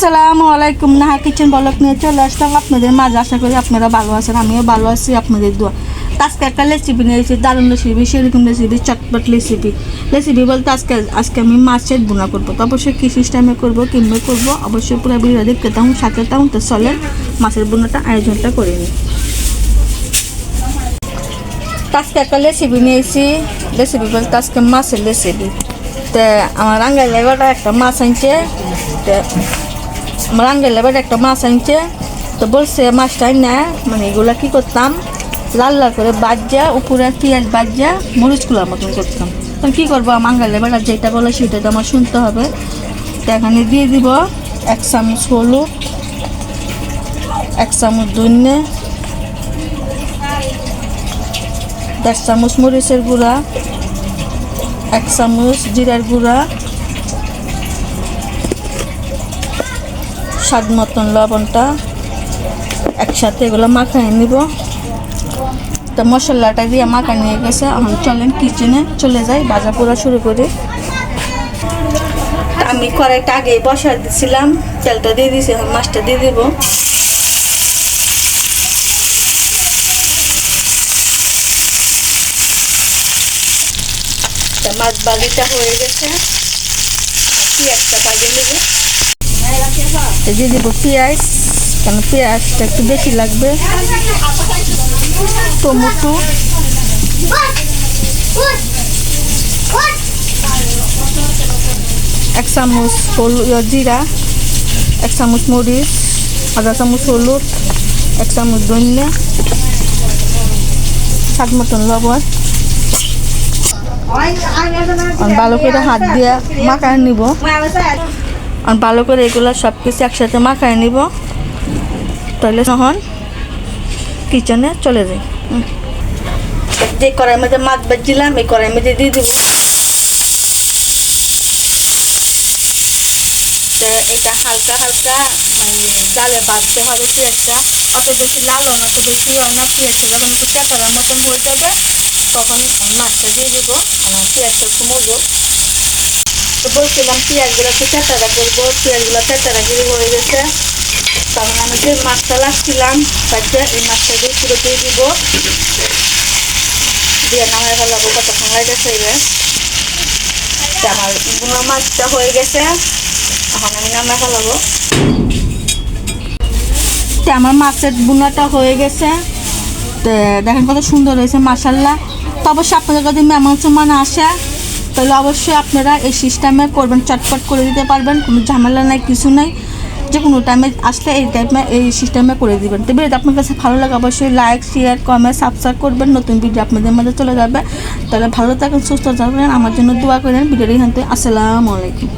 আসসালামু আলাইকুম। Naha kitchen block নিয়ে চলে আসলাম। আপনাদের মাঝে আশা করি আপনারা ভালো আছেন, আমিও ভালো আছি আপনাদের দোয়া। আজকে একটা রেসিপি নিয়েছি দারুণ রেসিপি সেরকম রেসিপি চটপট রেসিপি রেসিপি বলতে আজকে আজকে আমি মাছের বোনা করব। তো অবশ্যই কী সিস্টেমে করব কীভাবে করব, অবশ্যই পুরো ভিডিও দেখতে থাকুন, সাথে থাকুন। তো চলে মাছের বোনাটা আয়োজনটা করে নিই। আজকে একটা রেসিপি নিয়েছি রেসিপি বলতে আজকে মাছের রেসিপি তো আমার আঙ্গাই লেবারটা একটা মাছ আনছে। তো আমার লেবারটা একটা মাছ আনছে। তো বলছে মাছটাই না মানে এগুলো কী করতাম? লাল লাল করে বাজ্যা, উপরে পেঁয়াজ বাজ্যা মরিচগুলোর মতন করতাম। তো কী করব? আমার লেবারটা যেটা বলে সেটা তো আমার শুনতে হবে। তো এখানে দিয়ে দিব এক চামচ হলুদ, এক চামচ ধন্যে দেড় চামচ মরিচের গুঁড়া, এক চামচ জিরার গুঁড়া স্বাদ মতন লবণটা একসাথে এগুলো মাখায় নিব। তো মশলাটা দিয়ে মাখা নিয়ে গেছে। এখন চলেন কিচেনে চলে যাই ভাজা পোড়া শুরু করি। আমি কড়াইটা আগে বসা দিছিলাম, তেলটা দিয়ে দিয়েছি এখন মাছটা দিয়ে দিব। মাছ বাজিটা হয়ে গেছে। পেঁয়াজটা বাজে নেবে। দিয়ে দিব পেঁয়াজ, কেন পেঁয়াজটা একটু বেশি লাগবে। টমেটো। এক চামচ হলুদ জিরা, এক চামচ মরিচ, আধা চামচ হলুদ, এক চামচ ধনিয়া, স্বাদ মতন লবণ। ভালো করে হাত দিয়ে মাখায় নিব। আর ভালো করে এগুলো সব কিছু একসাথে মাখায় নিব। তাহলে তখন কিচেনে চলে যাই। যে কড়াইয়ের মধ্যে মাছ বাজছিলাম এই কড়াইয়ের মধ্যে দিয়ে দিব। এটা হালকা হালকা মানে জালে ভাজতে হবে পেঁয়াজটা। অত বেশি লালও না অত বেশি হয় না পেঁয়াজটা যখন একটু চাটার মতন হয়ে যাবে তখন মাছটা দিয়ে দেবো। আর পেঁয়াজটা একটু মজো বলছিলাম পেঁয়াজগুলো একটু চাটারা করব, পেঁয়াজগুলো চাটারাগিরি হয়ে গেছে। তখন আমি যে মাছটা লাগছিলাম তাকে এই মাছটা দিয়ে পুরো দিয়ে দিব। দিয়ে ফেলাবো কতক্ষণ আমার গুঁড়ো মাছটা হয়ে গেছে। আমি ফেলাবো আমার মাছের বুনাটা হয়ে গেছে। দেখেন কত সুন্দর হয়েছে মাসাল্লাহ তো অবশ্যই আপনাদের যদি মেমন সুমান আসে। তাহলে অবশ্যই আপনারা এই সিস্টেমে করবেন, চটপট করে দিতে পারবেন, কোনো ঝামেলা নাই, কিছু নাই। যে কোনো টাইমে আসলে এই টাইমে এই সিস্টেমে করে দেবেন। তো ভিডিওটা আপনার কাছে ভালো লাগে অবশ্যই লাইক শেয়ার কমেন্ট সাবস্ক্রাইব করবেন। নতুন ভিডিও আপনাদের মাঝে চলে যাবে। তাহলে ভালো থাকেন, সুস্থ থাকবেন আমার জন্য দোয়া করেন। ভিডিওটি এখান থেকে আসসালামু আলাইকুম।